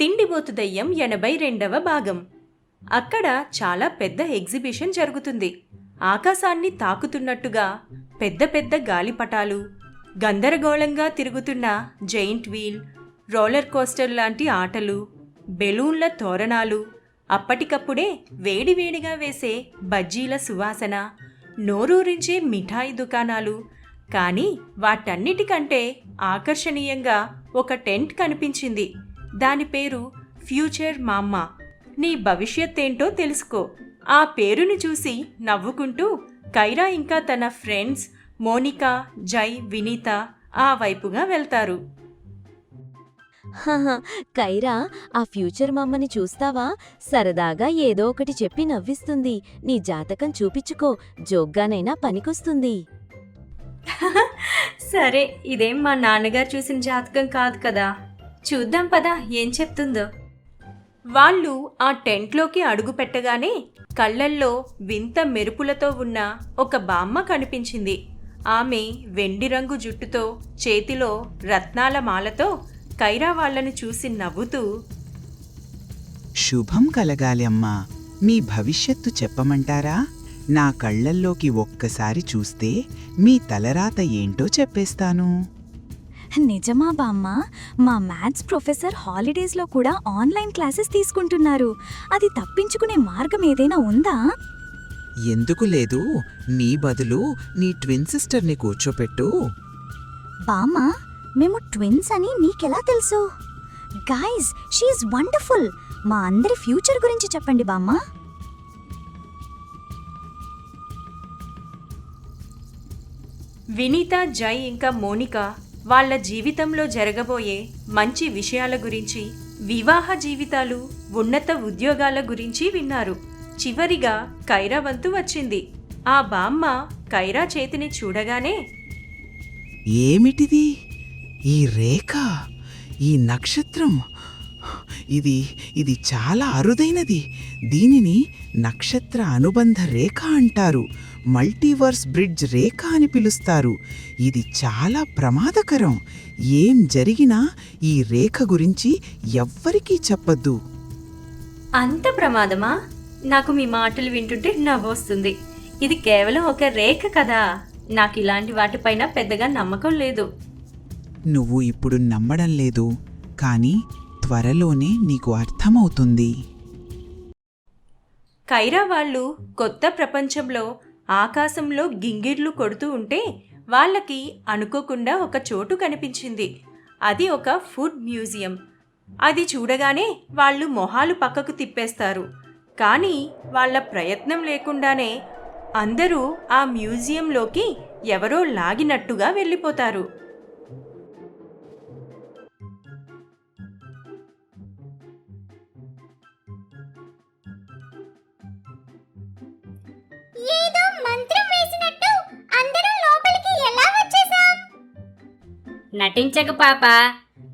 తిండిబోతు దయ్యం ఎనభై రెండవ భాగం. అక్కడ చాలా పెద్ద ఎగ్జిబిషన్ జరుగుతుంది. ఆకాశాన్ని తాకుతున్నట్టుగా పెద్ద పెద్ద గాలిపటాలు గందరగోళంగా తిరుగుతున్న జైంట్ వీల్ రోలర్ కోస్టర్ లాంటి ఆటలు బెలూన్ల తోరణాలు అప్పటికప్పుడే వేడివేడిగా వేసే బజ్జీల సువాసన నోరూరించే మిఠాయి దుకాణాలు కానీ వాటన్నిటికంటే ఆకర్షణీయంగా ఒక టెంట్ కనిపించింది. దాని పేరు ఫ్యూచర్ మామ్మ. నీ భవిష్యత్ ఏంటో తెలుసుకో. ఆ పేరును చూసి నవ్వుకుంటూ కైరా ఇంకా తన ఫ్రెండ్స్ మోనికా జై వినీత ఆ వైపుగా వెళ్తారు. హహ, కైరా ఆ ఫ్యూచర్ మమ్మని చూస్తావా? సరదాగా ఏదో ఒకటి చెప్పి నవ్విస్తుంది. నీ జాతకం చూపించుకో. జోగ్గానైనా పనికొస్తుంది. సరే ఇదేం మా నాన్నగారు చూసిన జాతకం కాదు కదా? చూద్దాం పదా ఏం చెప్తుందో. వాళ్ళు ఆ టెంట్లోకి అడుగు పెట్టగానే కళ్ళల్లో వింత మెరుపులతో ఉన్న ఒక బామ్మ కనిపించింది. ఆమె వెండి రంగు జుట్టుతో చేతిలో రత్నాల మాలతో కైరా వాళ్ళను చూసి నవ్వుతూ శుభం కలగాలి అమ్మా మీ భవిష్యత్తు చెప్పమంటారా? నా కళ్ళల్లోకి ఒక్కసారి చూస్తే మీ తలరాత ఏంటో చెప్పేస్తాను. నిజమా బామ్మ? మా మ్యాథ్స్ ప్రొఫెసర్ హాలిడేస్లో కూడా ఆన్లైన్ క్లాసెస్ తీసుకుంటున్నారు. అది తప్పించుకునే మార్గం ఏదైనా ఉందా? ఎందుకు లేదు? నీ బదులు నీ ట్విన్ సిస్టర్ని కూర్చోపెట్టు. బామ్మ మేము ట్విన్స్ అని నీకెలా తెలుసు? Guys she wonderful. మా అందరి ఫ్యూచర్ గురించి చెప్పండి బామ్మ. వినీత జై ఇంకా మోనిక వాళ్ళ జీవితంలో జరగబోయే మంచి విషయాల గురించి వివాహ జీవితాలు ఉన్నత ఉద్యోగాల గురించి విన్నారు. చివరిగా కైరా వంతు వచ్చింది. ఆ బామ్మ కైరా చేతిని చూడగానే ఏమిటిది? ఈ రేఖ ఈ నక్షత్రం ఇది ఇది చాలా అరుదైనది. దీనిని నక్షత్ర అనుబంధ రేఖ అంటారు. మల్టీవర్స్ బ్రిడ్జ్ రేఖ అని పిలుస్తారు. ఇది చాలా ప్రమాదకరం. ఏం జరిగినా ఈ రేఖ గురించి ఎవ్వరికీ చెప్పద్దు. అంత ప్రమాదమా? నాకు మీ మాటలు వింటుంటే నవ్వొస్తుంది. ఇది కేవలం ఒక రేఖ కదా. నాకు ఇలాంటి వాటిపైన పెద్దగా నమ్మకం లేదు. నువ్వు ఇప్పుడు నమ్మడం లేదు. కానీ త్వరలోనే నీకు అర్థమవుతుంది. కైరా వాళ్ళు కొత్త ప్రపంచంలో ఆకాశంలో గింగిర్లు కొడుతూ ఉంటే వాళ్ళకి అనుకోకుండా ఒక చోటు కనిపించింది. అది ఒక ఫుడ్ మ్యూజియం. అది చూడగానే వాళ్ళు మొహాలు పక్కకు తిప్పేస్తారు. కానీ వాళ్ళ ప్రయత్నం లేకుండానే అందరూ ఆ మ్యూజియంలోకి ఎవరో లాగినట్టుగా వెళ్ళిపోతారు. ఏదో మంత్రం వేసినట్టు అందరూ లోపలికి ఎలా వచ్చేసాం నటించక పాప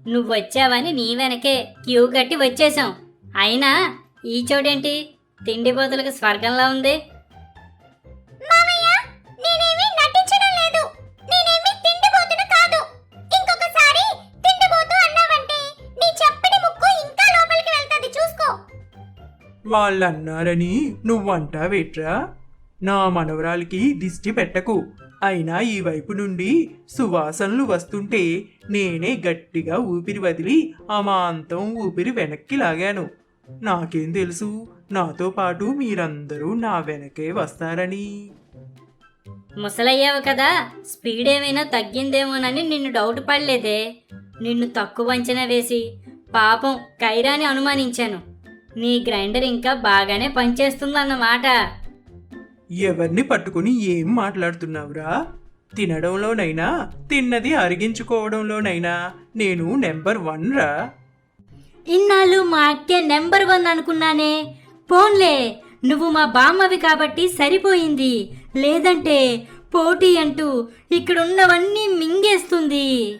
నువ్వు వచ్చావని నీ వెనకే క్యూ కట్టి వచ్చేసాం అయినా ఈ చోడేంటి తిండి బోతులకు స్వర్గంలా ఉంది. మామయ్య నేనేమి నటించడం లేదు. నేనేమి తిండిపోతుడు కాదు. ఇంకొకసారి తిండిపోతూ అన్నావంటే నీ చప్పటి ముక్కు ఇంకా లోపలికి వెళ్తది చూసుకో. వాళ్ళన్నారని నువ్వంటావేట్రా? నా మనవరాలికి దిష్టి పెట్టకు. అయినా ఈ వైపు నుండి సువాసనలు వస్తుంటే నేనే గట్టిగా ఊపిరి వదిలి అమాంతం ఊపిరి వెనక్కి లాగాను. నాకేం తెలుసు? నాతో పాటు మీరందరూ నా వెనకే వస్తారని. ముసలయ్యావు కదా? స్పీడ్ ఏమైనా తగ్గిందేమోనని నిన్ను డౌట్ పడలేదే. నిన్ను తక్కువ అంచనా వేసి పాపం కైరాని అనుమానించాను. నీ గ్రైండర్ ఇంకా బాగానే పనిచేస్తుందన్నమాట. ఎవరిని పట్టుకుని ఏం మాట్లాడుతున్నావురా? తినడంలోనైనా తిన్నది అరిగించుకోవడంలోనైనా నేను నెంబర్ వన్ రా. ఇన్నాళ్ళు మా అక్కే నెంబర్ వన్ అనుకున్నానే. పోన్లే నువ్వు మా బామ్మవి కాబట్టి సరిపోయింది. లేదంటే పోటీ అంటూ ఇక్కడున్నవన్నీ మింగేస్తుంది.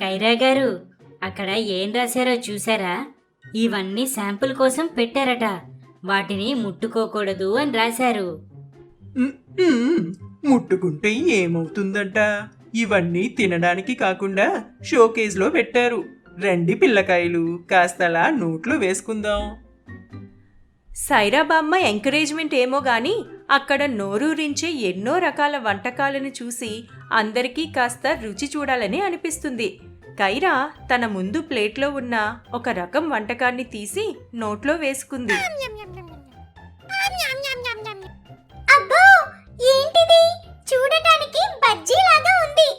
కైరా గారు అక్కడ ఏం రాశారో చూసారా ఇవన్నీ శాంపుల్ కోసం పెట్టారట. వాటిని ముట్టుకోకూడదు అని రాశారు. ముట్టుకుంటే ఏమవుతుందంట? ఇవన్నీ తినడానికి కాకుండా షోకేజ్లో పెట్టారు. రండి పిల్లకాయలు కాస్తలా నోట్లో వేసుకుందాం. సైరాబామ్మ ఎంకరేజ్మెంట్ ఏమో గాని అక్కడ నోరూరించే ఎన్నో రకాల వంటకాలను చూసి అందరికీ కాస్త రుచి చూడాలని అనిపిస్తుంది. కైరా తన ముందు ప్లేట్లో ఉన్న ఒక రకం వంటకాన్ని తీసి నోట్లో వేసుకుంది. అబ్బో ఏంటిది? చూడటానికి బజ్జీలాగా ఉంది.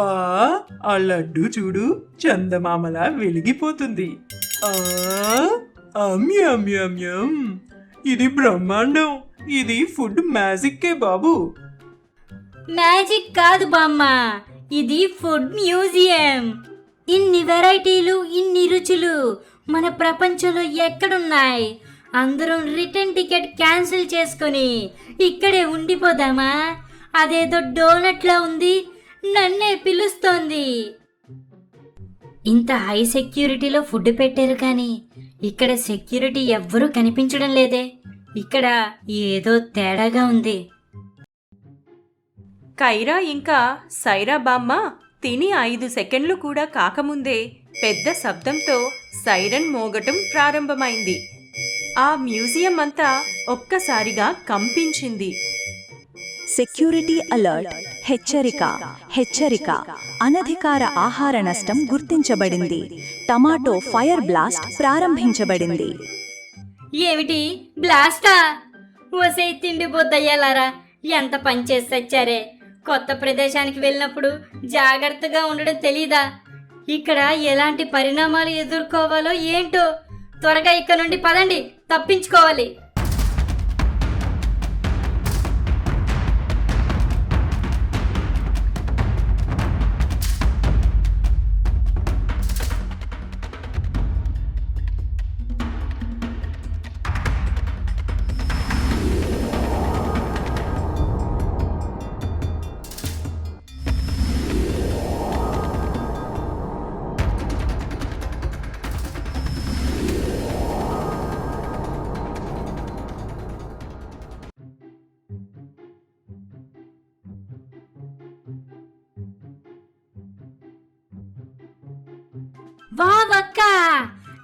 ఆ ఆ లడ్డు చూడు చందమామలా వెలిగిపోతుంది. ఆ అమ్యమ్యమ్యం ఇది బ్రహ్మాండం. ఇది ఫుడ్ మ్యాజిక్కే బాబు. మ్యాజిక్ కాదు బామ్మ ఇది ఫుడ్ మ్యూజియం. ఇన్ని వెరైటీలు ఇన్ని రుచులు మన ప్రపంచంలో ఎక్కడున్నాయి? అందరం రిటర్న్ టికెట్ క్యాన్సిల్ చేసుకొని ఇక్కడే ఉండిపోదామా? అదేదో డోనట్లా ఉంది నన్నే పిలుస్తోంది. ఇంత హై సెక్యూరిటీలో ఫుడ్ పెట్టారు కానీ ఇక్కడ సెక్యూరిటీ ఎవ్వరూ కనిపించడం లేదే. ఇక్కడ ఏదో తేడాగా ఉంది. కైరా ఇంకా సైరా బామ్మ తిని ఐదు సెకండ్లు కూడా కాకముందే పెద్ద శబ్దంతో సైరన్ మోగటం ప్రారంభమైంది. ఆ మ్యూజియం అంతా ఒక్కసారిగా కంపించింది. Security alert. హెచ్చరిక హెచ్చరిక అనధికార ఆహార నష్టం గుర్తించబడింది. టమాటో ఫైర్ బ్లాస్ట్ ప్రారంభించబడింది. ఏమిటి? బ్లాస్టా? ఓసే తిండి బొద్దయ్యాలారా? ఎంత పని వచ్చారే కొత్త ప్రదేశానికి వెళ్ళినప్పుడు జాగ్రత్తగా ఉండడం తెలీదా? ఇక్కడ ఎలాంటి పరిణామాలు ఎదుర్కోవాలో ఏంటో? త్వరగా ఇక్కడ నుండి పదండి తప్పించుకోవాలి. వావ్ అక్క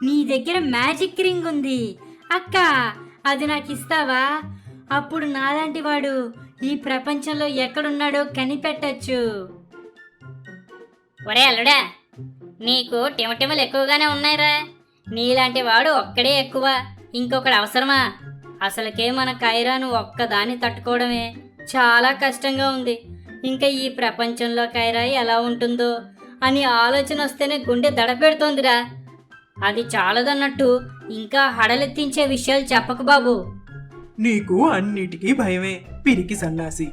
నీ దగ్గర మ్యాజిక్ రింగ్ ఉంది. అక్క అది నాకు ఇస్తావా అప్పుడు నాలాంటి వాడు ఈ ప్రపంచంలో ఎక్కడున్నాడో కనిపెట్టచ్చు. ఒరే అల్లుడా నీకు టిమటిమలు ఎక్కువగానే ఉన్నాయిరా. నీలాంటి వాడు ఒక్కడే ఎక్కువ ఇంకొకడు అవసరమా? అసలుకే మన కైరాను ఒక్కదాన్ని తట్టుకోవడమే చాలా కష్టంగా ఉంది. ఇంకా ఈ ప్రపంచంలో కైరా ఎలా ఉంటుందో అని ఆలోచన వస్తేనే గుండె దడపెడుతోందిరా. అది చాలదన్నట్టు ఇంకా హడలెత్తించే విషయాలు చెప్పకు బాబు. నీకు అన్నిటికీ భయమే పిరికి సన్నాసి.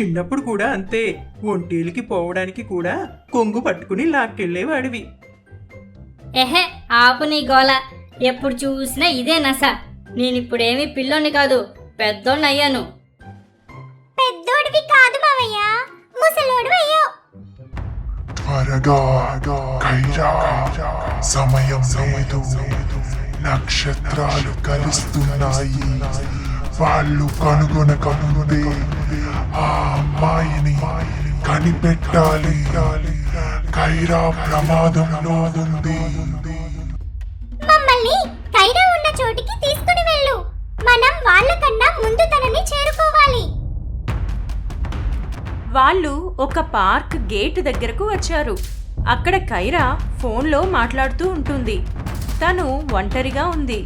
చిన్నప్పుడు కూడా అంతే ఒంటేలికి పోవడానికి కూడా కొంగు పట్టుకుని లాక్కెళ్ళేవాడివి. ఎహే ఆపు నీ గోల. ఎప్పుడు చూసినా ఇదే నస. నేనిప్పుడేమీ పిల్లోని కాదు పెద్దోణ్ణి అయ్యాను. పెద్దోడివి కాదు మావయ్య ముసలోడు త్వరగా కైరా సమయం లేదు నక్షత్రాలు కలుస్తున్నాయి వాళ్ళు కనుగొన కనుగొనే ఆ అమ్మాయిని కనిపెట్టాలి కైరా ప్రమాదంలో ఉంది మమ్మల్ని కైరా ఉన్న చోటికి తీసుకుని వెళ్ళు మనం వాళ్ళకన్నా ముందు తనని చేరుకో వాళ్ళు ఒక పార్క్ గేట్ దగ్గరకు వచ్చారు. అక్కడ కైరా ఫోన్లో మాట్లాడుతూ ఉంటుంది. తను ఒంటరిగా ఉంది.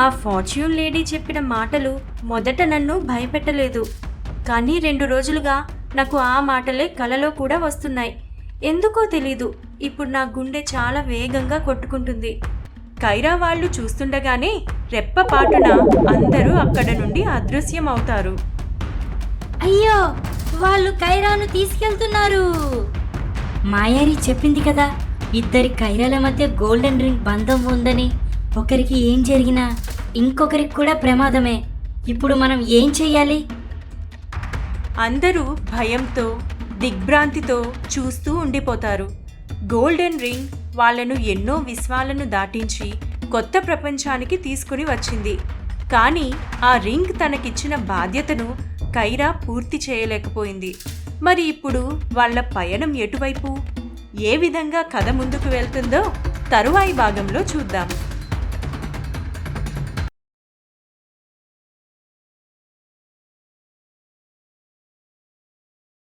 ఆ ఫార్చ్యూన్ లేడీ చెప్పిన మాటలు మొదట నన్ను భయపెట్టలేదు. కానీ రెండు రోజులుగా నాకు ఆ మాటలే కలలో కూడా వస్తున్నాయి. ఎందుకో తెలీదు. ఇప్పుడు నా గుండె చాలా వేగంగా కొట్టుకుంటుంది. కైరా వాళ్ళు చూస్తుండగానే రెప్పపాటున అందరూ అక్కడ నుండి అదృశ్యమవుతారు. అయ్యో వాళ్ళు కైరాను తీసుకెళ్తున్నారు. మాయారి చెప్పింది కదా ఇద్దరి కైరాల మధ్య గోల్డెన్ రింగ్ బంధం ఉందని. ఒకరికి ఏం జరిగినా ఇంకొకరికి కూడా ప్రమాదమే. ఇప్పుడు మనం ఏం చెయ్యాలి? అందరూ భయంతో దిగ్భ్రాంతితో చూస్తూ ఉండిపోతారు. గోల్డెన్ రింగ్ వాళ్ళను ఎన్నో విశ్వాలను దాటించి కొత్త ప్రపంచానికి తీసుకుని వచ్చింది. కానీ ఆ రింగ్ తనకిచ్చిన బాధ్యతను కైరా పూర్తి చేయలేకపోయింది. మరి ఇప్పుడు వాళ్ళ పయనం ఎటువైపు? ఏ విధంగా కథ ముందుకు వెళ్తుందో తరువాయి భాగంలో చూద్దాం.